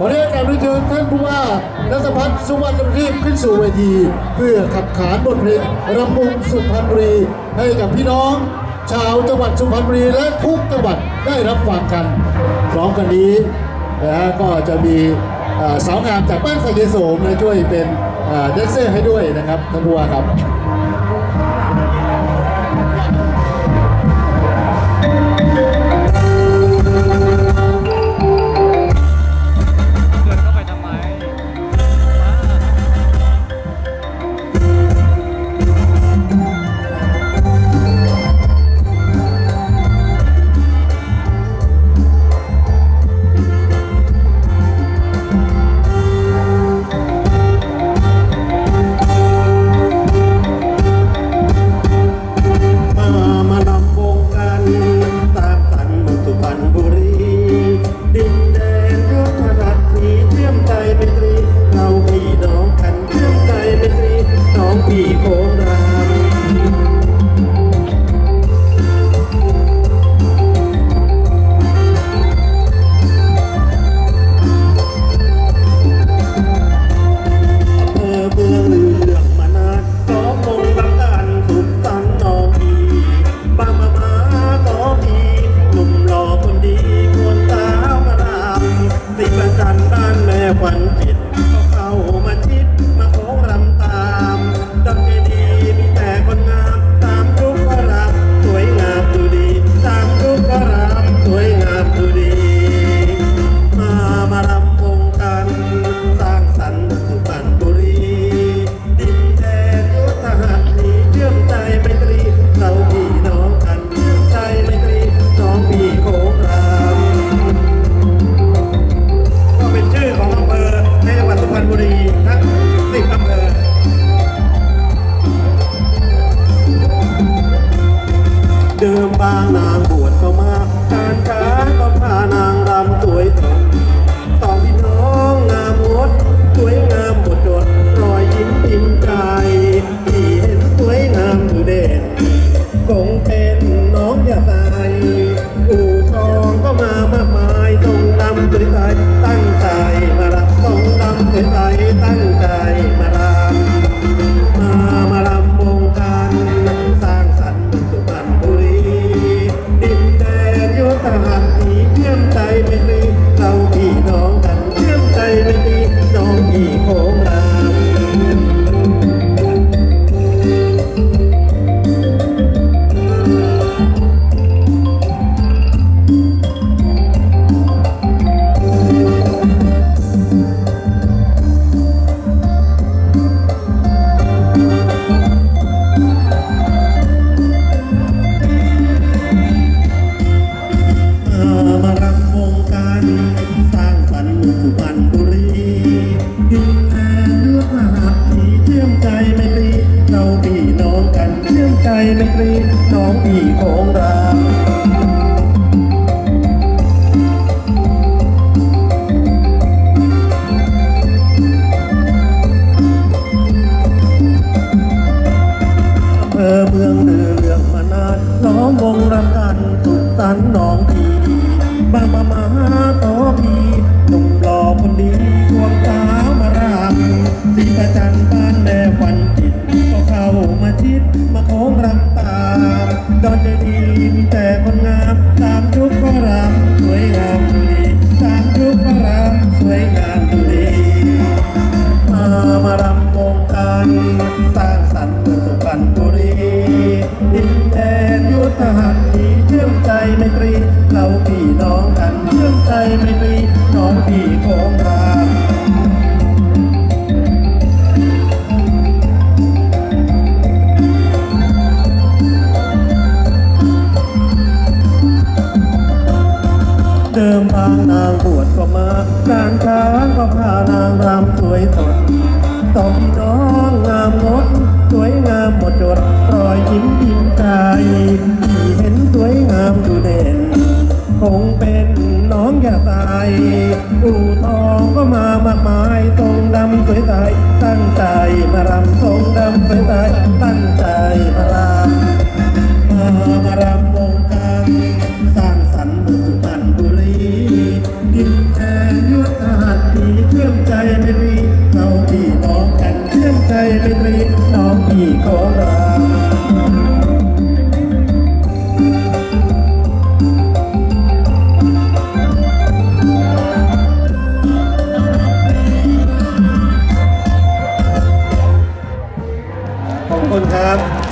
ขอเรียนกราบเชิญท่านผู้ว่ารัฐพัฒน์สุวรรณรีบขึ้นสู่เวที เพื่อขับขานบทเพลงรำวงสุพรรณบุรีให้กับพี่น้อง ชาวจังหวัดสุพรรณบุรีและทุกจังหวัดได้รับฟังกันพร้อมกันนี้นะฮะก็จะมีสาวงามจากบ้านสะยโสมนะช่วยเป็นเดนเซอร์ให้ด้วยนะครับท่านผู้ว่าครับ 分别 องกันเรื่องใจไม่กรีดน้องพี่ของเราเออเมืองเดือเรื่องมานานน้องวงรำกันสุดสันน้องพี่มามามาหาต่อพี่หนุ่หล่อคนดีดวงตามารามสีประจันตา การช้างก็พานางรำสวยสดต่อพี่น้องงามงดสวยงามหมดจดรอยยิ้มยิ้มใจที่เห็นสวยงามดูเด่น คงเป็นน้องแก่ใาอู่ทองก็มามากมายทรงดำสวยใสตั้งใจมารำทรงดำสวยใสตั้งใจ